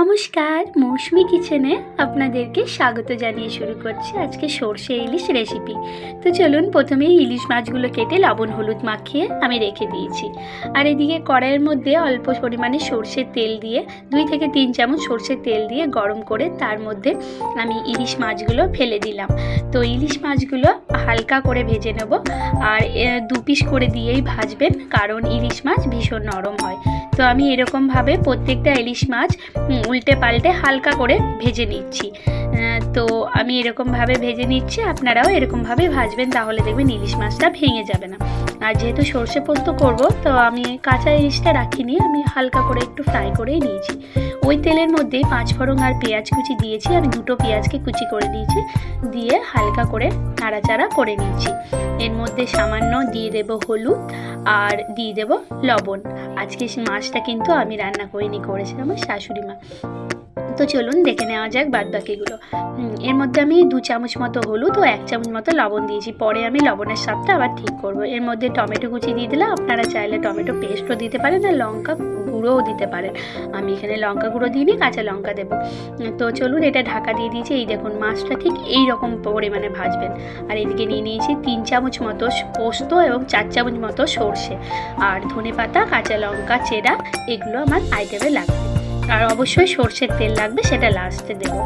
নমস্কার, মৌসুমি কিচেনে আপনাদেরকে স্বাগত জানিয়ে শুরু করছি আজকে সর্ষে ইলিশ রেসিপি। তো চলুন প্রথমেই ইলিশ মাছগুলো কেটে লবণ, হলুদ মাখিয়ে আমি রেখে দিয়েছি। আর এদিকে কড়াইয়ের মধ্যে অল্প পরিমাণে সর্ষের তেল দিয়ে, দুই থেকে তিন চামচ সর্ষের তেল দিয়ে গরম করে তার মধ্যে আমি ইলিশ মাছগুলো ফেলে দিলাম। তো ইলিশ মাছগুলো হালকা করে ভেজে নেব। আর দু পিস করে দিয়েই ভাজবেন কারণ ইলিশ মাছ ভীষণ নরম হয়। তো আমি এরকমভাবে প্রত্যেকটা ইলিশ মাছ উল্টে পাল্টে হালকা করে ভেজে নিচ্ছি। তো আমি এরকমভাবে ভেজে নিচ্ছি, আপনারাও এরকমভাবে ভাজবেন, তাহলে দেখবেন ইলিশ মাছটা ভেঙে যাবে না। আর যেহেতু সর্ষে পোস্ত করব, তো আমি কাঁচা ইলিশটা রাখিনি, আমি হালকা করে একটু ফ্রাই করেই নিয়েছি। ওই তেলের মধ্যেই পাঁচ ফোড়ন আর পেঁয়াজ কুচি দিয়েছি আমি দুটো পেঁয়াজকে কুচি করে দিয়েছি, দিয়ে হালকা করে নাড়াচাড়া করে নিয়েছি। এর মধ্যে সামান্য দিয়ে দেব হলুদ আর দিয়ে দেব লবণ। আজকে মাছটা কিন্তু আমি রান্না করিনি, করেছিলাম আমার শাশুড়ি মা। তো চলুন দেখে নেওয়া যাক বাদ বাকিগুলো এর মধ্যে আমি দু চামচ মতো হলুদ ও এক চামচ মতো লবণ দিয়েছি। পরে আমি লবণের স্বাদটা আবার ঠিক করব। এর মধ্যে টমেটো কুচি দিয়ে দিলে আপনারা চাইলে টমেটো পেস্টও দিতে পারেন আর লঙ্কা গুঁড়োও দিতে পারেন। আমি এখানে লঙ্কা গুঁড়ো দিইনি, কাঁচা লঙ্কা দেবো। তো চলুন এটা ঢাকা দিয়ে দিয়েছি। এই দেখুন, মাছটা ঠিক এই রকম পরিমাণে ভাজবেন। আর এদিকে নিয়ে নিয়েছি তিন চামচ মতো পোস্ত এবং চার চামচ মতো সর্ষে। আর ধনে পাতা কাঁচা লঙ্কা, চেরা, এগুলো আমার আইটেমে লাগবে। আর অবশ্যই সর্ষের তেল লাগবে, সেটা লাস্টে দেবো।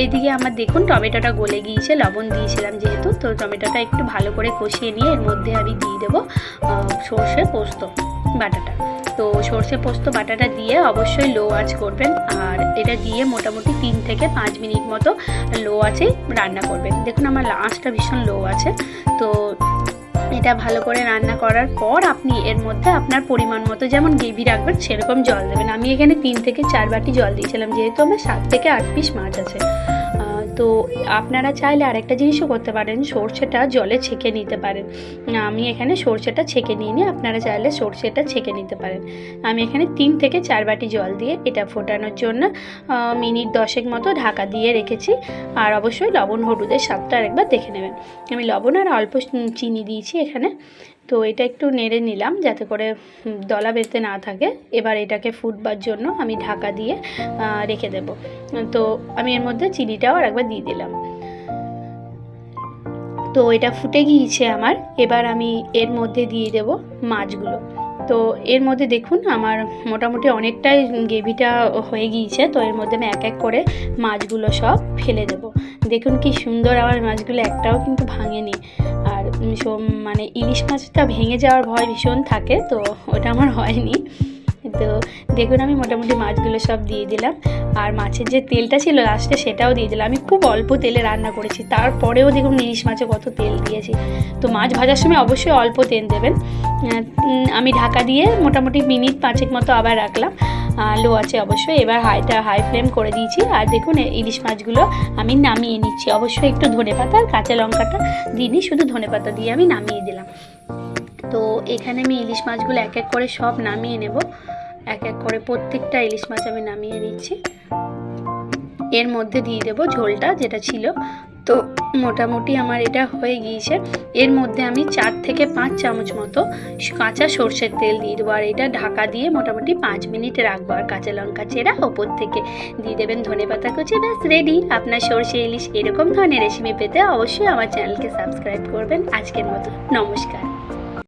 এইদিকে আমার দেখুন, টমেটোটা গলে গিয়েছে, লবণ দিয়েছিলাম যেহেতু, তো টমেটোটা একটু ভালো করে কষিয়ে নিয়ে এর মধ্যে আমি দিয়ে দেবো সর্ষে পোস্ত বাটাটা। তো সর্ষে পোস্ত বাটাটা দিয়ে অবশ্যই লো আঁচ করবেন, আর এটা দিয়ে মোটামুটি তিন থেকে পাঁচ মিনিট মতো লো আছে রান্না করবেন। দেখুন, আমার আঁচটা ভীষণ লো আছে, তো এটা ভালো করে রান্না করার পর আপনি এর মধ্যে আপনার পরিমাণ মতো যেমন গ্রেভি রাখবেন, সেরকম জল দেবেন। আমি এখানে তিন থেকে চার বাটি জল দিয়েছিলাম, যেহেতু আমার সাত থেকে আট পিস মাছ আছে। তো আপনারা চাইলে আরেকটা জিনিসও করতে পারেন। সর্ষেটা জলে ছেঁকে নিতে পারেন। আমি এখানে সর্ষেটা ছেঁকে নিয়ে নিয়ে আপনারা চাইলে সর্ষেটা ছেঁকে নিতে পারেন। আমি এখানে তিন থেকে চার বাটি জল দিয়ে এটা ফোটানোর জন্য মিনিট দশেক মতো ঢাকা দিয়ে রেখেছি। আর অবশ্যই লবণ, হলুদের স্বাদটা আরেকবার দেখে নেবেন। আমি লবণ আর অল্প চিনি দিয়েছি এখানে। তো এটা একটু নেড়ে নিলাম যাতে করে দলা বেঁধে না থাকে। এবার এটাকে ফুটবার জন্য আমি ঢাকা দিয়ে রেখে দেব। তো আমি এর মধ্যে চিনিটাও আর একবার দিয়ে দিলাম। তো এটা ফুটে গিয়েছে আমার। এবার আমি এর মধ্যে দিয়ে দেব মাছগুলো। তো এর মধ্যে দেখুন আমার মোটামুটি অনেকটাই গ্রেভিটা হয়ে গিয়েছে। তো এর মধ্যে আমি এক এক করে মাছগুলো সব ফেলে দেব। দেখুন কি সুন্দর আমার মাছগুলো একটাও কিন্তু ভাঙেনি। মানে ইলিশ মাছটা ভেঙে যাওয়ার ভয় ভীষণ থাকে, তো ওটা আমার হয়নি। তো দেখুন, আমি মোটামুটি মাছগুলো সব দিয়ে দিলাম। আর মাছের যে তেলটা ছিল লাস্টে সেটাও দিয়ে দিলাম। আমি খুব অল্প তেলে রান্না করেছি, তারপরেও দেখুন ইলিশ মাছে কত তেল দিয়েছি। তো মাছ ভাজার সময় অবশ্যই অল্প তেল দেবেন। আমি ঢাকা দিয়ে মোটামুটি মিনিট পাঁচেক মতো আবার রাখলাম। লো আছে অবশ্যই। এবার হাইটা হাই ফ্লেম করে দিয়েছি। আর দেখুন ইলিশ মাছগুলো আমি নামিয়ে নিচ্ছি। অবশ্যই একটু ধনে পাতা আর কাঁচা লঙ্কাটা দিইনি শুধু ধনে পাতা দিয়ে আমি নামিয়ে দিলাম। তো এখানে আমি ইলিশ মাছগুলো এক এক করে সব নামিয়ে নেব। এক এক করে প্রত্যেকটা ইলিশ মাছ আমি নামিয়ে নিচ্ছি। এর মধ্যে দিয়ে দেবো ঝোলটা, যেটা ছিল। তো মোটামুটি আমার এটা হয়ে গিয়েছে। এর মধ্যে আমি চার থেকে পাঁচ চামচ মতো কাঁচা সর্ষের তেল দিয়ে দেবো। আর এটা ঢাকা দিয়ে মোটামুটি পাঁচ মিনিট রাখব। আর কাঁচা লঙ্কা চেরা ওপর থেকে দিয়ে দেবেন ধনে পাতা কুচি। ব্যাস রেডি আপনার সর্ষে ইলিশ এরকম ধরনের রেসিপি পেতে অবশ্যই আমার চ্যানেলকে সাবস্ক্রাইব করবেন। আজকের মতো, নমস্কার।